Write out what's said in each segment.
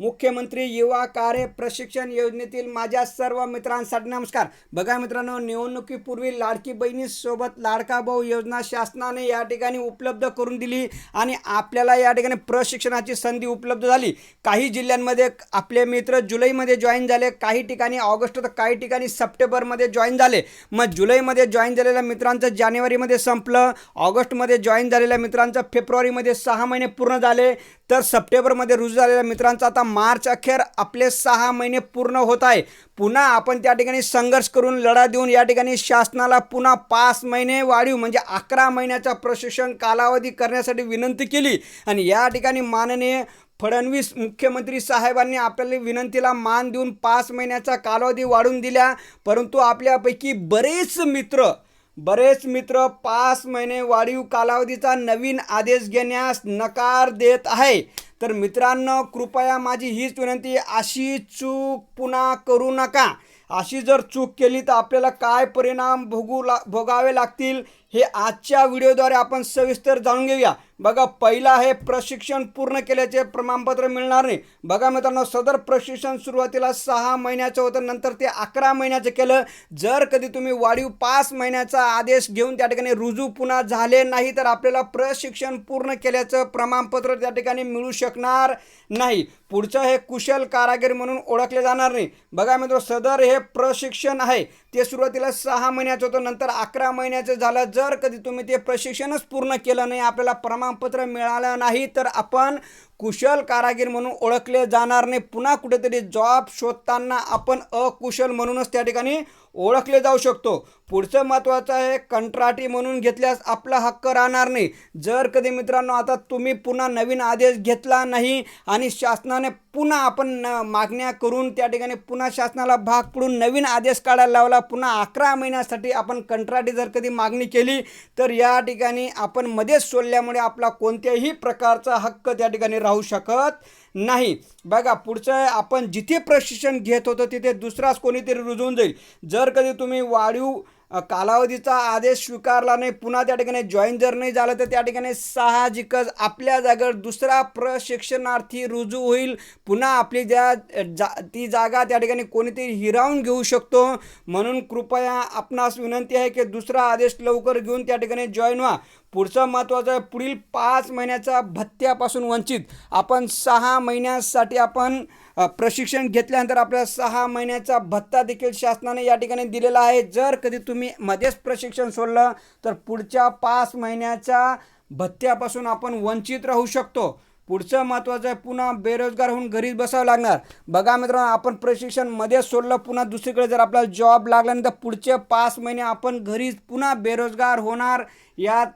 मुख्यमंत्री युवा कार्य प्रशिक्षण योजनेतील माझ्या सर्व मित्रांसाठी नमस्कार. बघा मित्रांनो निवडणुकीपूर्वी लाडकी बहिणीसोबत लाडका भाऊ योजना शासनाने या ठिकाणी उपलब्ध करून दिली आणि आपल्याला या ठिकाणी प्रशिक्षणाची संधी उपलब्ध झाली. काही जिल्ह्यांमध्ये आपले मित्र जुलैमध्ये जॉईन झाले काही ठिकाणी ऑगस्ट तर काही ठिकाणी सप्टेंबरमध्ये जॉईन झाले. मग जुलैमध्ये जॉईन झालेल्या मित्रांचं जानेवारीमध्ये संपलं ऑगस्टमध्ये जॉईन झालेल्या मित्रांचं फेब्रुवारीमध्ये सहा महिने पूर्ण झाले. तर सप्टेंबरमध्ये रुजू झालेल्या मित्रांचा आता मार्च अखेर आपले सहा महिने पूर्ण होत आहे. पुन्हा आपण त्या ठिकाणी संघर्ष करून लढा देऊन या ठिकाणी शासनाला पुन्हा पाच महिने वाढीव म्हणजे अकरा महिन्याचा प्रशिक्षण कालावधी करण्यासाठी विनंती केली. आणि या ठिकाणी माननीय फडणवीस मुख्यमंत्री साहेबांनी आपल्याला विनंतीला मान देऊन पाच महिन्याचा कालावधी वाढवून दिला. परंतु आपल्यापैकी बरेच मित्र बरेच मित्र पाच महिने वाढीव कालावधीचा नवीन आदेश घेण्यास नकार देत आहे. तर मित्रांनो कृपया माझी हीच विनंती अशी चूक पुन्हा करू नका. अशी जर चूक केली तर आपल्याला काय परिणाम भोगू ला भोगावे लागतील? हे आजच्या व्हिडिओद्वारे आपण सविस्तर जाणून घेऊया. बघा पहिला आहे प्रशिक्षण पूर्ण केल्याचे प्रमाणपत्र मिळणार नाही. बघा मित्रांनो सदर प्रशिक्षण सुरुवातीला सहा महिन्याचं होतं नंतर ते अकरा महिन्याचं केलं. जर कधी तुम्ही वाढीव पाच महिन्याचा आदेश घेऊन त्या ठिकाणी रुजू पुन्हा झाले नाही तर आपल्याला प्रशिक्षण पूर्ण केल्याचं प्रमाणपत्र त्या ठिकाणी मिळू शकणार नाही. पुढचं हे कुशल कारागीर म्हणून ओळखले जाणार नाही. बघा मित्र सदर हे प्रशिक्षण आहे. ते सुरुवातीला सहा महिन्याचं होतं नंतर अकरा महिन्याचं झालं. जर कधी तुम्ही ते प्रशिक्षणच पूर्ण केलं नाही आपल्याला प्रमाणपत्र मिळालं नाही तर आपण कुशल कारागीर म्हणून ओळखले जाणार नाही. पुन्हा कुठेतरी जॉब शोधताना आपण अकुशल म्हणूनच त्या ठिकाणी ओळखले जाऊ शकतो. पुढचं महत्त्वाचं आहे कंत्राटी म्हणून घेतल्यास आपला हक्क राहणार नाही. जर कधी मित्रांनो आता तुम्ही पुन्हा नवीन आदेश घेतला नाही आणि शासनाने पुन्हा आपण न- मागण्या करून त्या ठिकाणी पुन्हा शासनाला भाग पडून नवीन आदेश काढायला लावला पुन्हा अकरा महिन्यासाठी आपण कंत्राटी जर कधी मागणी केली तर या ठिकाणी आपण मध्येच सोडल्यामुळे आपला कोणत्याही प्रकारचा हक्क त्या ठिकाणी राह शकत नाही. बघा पुढचं आपण जिथे प्रशिक्षण घेत होतो तिथे दुसराच कोणीतरी रुजवून जाईल. जर कधी तुम्ही वाढीव कालावधीचा आदेश स्वीकारला नाही. पुन्हा त्या ठिकाणी जॉईन जर नाही झालं तर त्या ठिकाणी साहजिकच आपल्या जागेवर दुसरा प्रशिक्षणार्थी रुजू होईल. पुन्हा आपली ज्या जा ती जागा त्या ठिकाणी कोणीतरी हिरावून घेऊ शकतो. म्हणून कृपया आपणास विनंती आहे की दुसरा आदेश लवकर घेऊन त्या ठिकाणी जॉईन व्हा. पुढचं महत्त्वाचं आहे पुढील पाच महिन्याचा भत्त्यापासून वंचित. आपण सहा महिन्यासाठी आपण प्रशिक्षण घेतल्यानंतर आपल्याला सहा महिन्याचा भत्ता देखील शासनाने या ठिकाणी दिलेला आहे. जर कधी तुम्ही मध्येच प्रशिक्षण सोडलं तर पुढच्या पाच महिन्याच्या भत्त्यापासून आपण वंचित राहू शकतो. पुढचं महत्त्वाचं आहे पुन्हा बेरोजगार होऊन घरीच बसावं लागणार. बघा मित्रांनो आपण प्रशिक्षण मध्येच सोडलं पुन्हा दुसरीकडे जर आपल्याला जॉब लागला नाही तर पुढचे पाच महिने आपण घरीच पुन्हा बेरोजगार होणार यात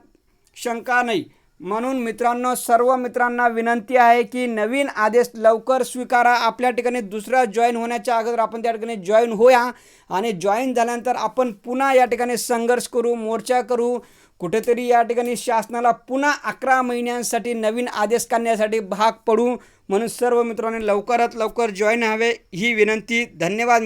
शंका नाही. म्हणून मित्रांनो सर्व मित्रांना विनंती आहे की नवीन आदेश लवकर स्वीकारा. आपल्या ठिकाणी दुसरा जॉईन होण्याच्या अगोदर आपण त्या ठिकाणी जॉईन होया आणि जॉईन झाल्यानंतर आपण पुन्हा या ठिकाणी संघर्ष करू मोर्चा करू. कुठेतरी या ठिकाणी शासनाला पुन्हा अकरा महिन्यांसाठी नवीन आदेश काढण्यासाठी भाग पडू. म्हणून सर्व मित्रांनी लवकरात लवकर जॉईन व्हावे ही विनंती. धन्यवाद